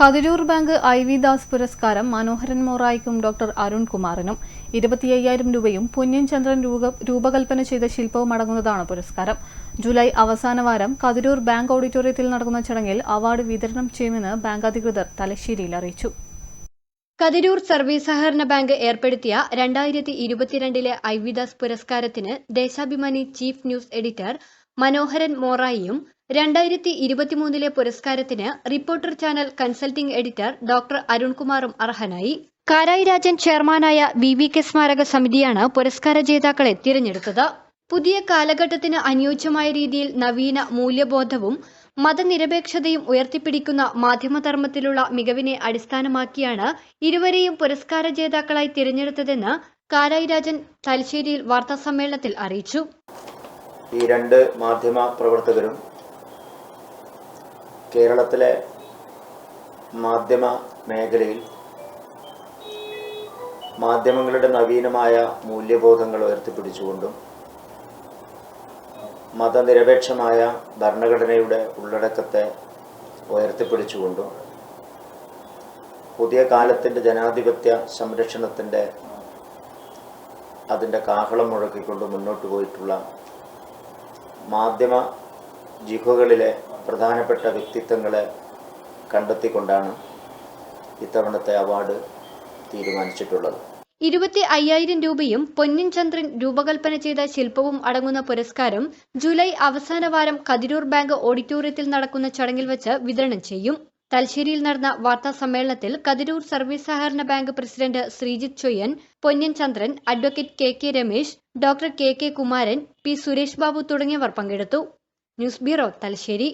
Kathiroor bank I V Das പുരസ്കാരം Manoharan മോറായിക്കും doctor Arun കുമാറിനും ഇരുപത്തി അയ്യായിരം രൂപയും പുന്യൻ ചന്ദ്രൻ രൂപ- രൂപകൽപ്പന ചെയ്ത ശില്പവും അടങ്ങുന്നതാണ് പുരസ്കാരം. ജൂലൈ അവസാന വാരം കതിരൂർ ബാങ്ക് ഓഡിറ്റോറിയത്തിൽ നടക്കുന്ന ചടങ്ങിൽ അവാർഡ് വിതരണം ചെയ്യുമെന്ന് ബാങ്ക് അധികൃതർ തലശ്ശേരിയിൽ അറിയിച്ചു. കതിരൂർ സർവീസ് സഹകരണ ബാങ്ക് ഏർപ്പെടുത്തിയ രണ്ടായിരത്തി ഇരുപത്തിരണ്ടിലെ ഐവിദാസ് പുരസ്കാരത്തിന് Deshabhimani chief news editor Manoharan മോറായിയും രണ്ടായിരത്തി ഇരുപത്തിമൂന്നിലെ പുരസ്കാരത്തിന് reporter channel consulting editor doctor അരുൺകുമാറും അർഹനായി. കാരായി രാജൻ ചെയർമാനായ വി വി കെ സ്മാരക സമിതിയാണ് പുരസ്കാര ജേതാക്കളെ തിരഞ്ഞെടുത്തത്. പുതിയ കാലഘട്ടത്തിന് അനുയോജ്യമായ രീതിയിൽ നവീന മൂല്യബോധവും മതനിരപേക്ഷതയും ഉയർത്തിപ്പിടിക്കുന്ന മാധ്യമധർമ്മത്തിലുള്ള മികവിനെ അടിസ്ഥാനമാക്കിയാണ് ഇരുവരെയും പുരസ്കാര ജേതാക്കളായി തിരഞ്ഞെടുത്തതെന്ന് കാരായി രാജൻ തലശ്ശേരിയിൽ വാർത്താസമ്മേളനത്തിൽ അറിയിച്ചു. ഈ രണ്ട് മാധ്യമ പ്രവർത്തകരും കേരളത്തിലെ മാധ്യമ മേഖലയിൽ മാധ്യമങ്ങളുടെ നവീനമായ മൂല്യബോധങ്ങൾ ഉയർത്തിപ്പിടിച്ചുകൊണ്ടും മതനിരപേക്ഷമായ ഭരണഘടനയുടെ ഉള്ളടക്കത്തെ ഉയർത്തിപ്പിടിച്ചുകൊണ്ടും പുതിയ കാലത്തിന്റെ ജനാധിപത്യ സംരക്ഷണത്തിന്റെ അതിന്റെ കാഹളം മുഴക്കിക്കൊണ്ട് മുന്നോട്ട് പോയിട്ടുള്ള മാധ്യമ ജിഹുകളിലെ പ്രധാനപ്പെട്ട വ്യക്തിത്വങ്ങളെ കണ്ടെത്തിക്കൊണ്ടാണ് ഇത്തവണത്തെ അവാർഡ് തീരുമാനിച്ചിട്ടുള്ളത്. ഇരുപത്തി അയ്യായിരം രൂപയും പൊന്നിൻ ചന്ദ്രൻ രൂപകൽപ്പന ചെയ്ത ശില്പവും അടങ്ങുന്ന പുരസ്കാരം ജൂലൈ അവസാന വാരം കതിരൂർ ബാങ്ക് ഓഡിറ്റോറിയത്തിൽ നടക്കുന്ന ചടങ്ങിൽ വെച്ച് വിതരണം ചെയ്യും. തലശ്ശേരിയിൽ നടന്ന വാർത്താ സമ്മേളനത്തിൽ കതിരൂർ സർവീസ് സഹകരണ bank president Sreejith Choyyan Ponnin Chandran advocate K K Ramesh doctor K K Kumaran P Suresh Babu തുടങ്ങിയവർ പങ്കെടുത്തു. News bureau Thalassery.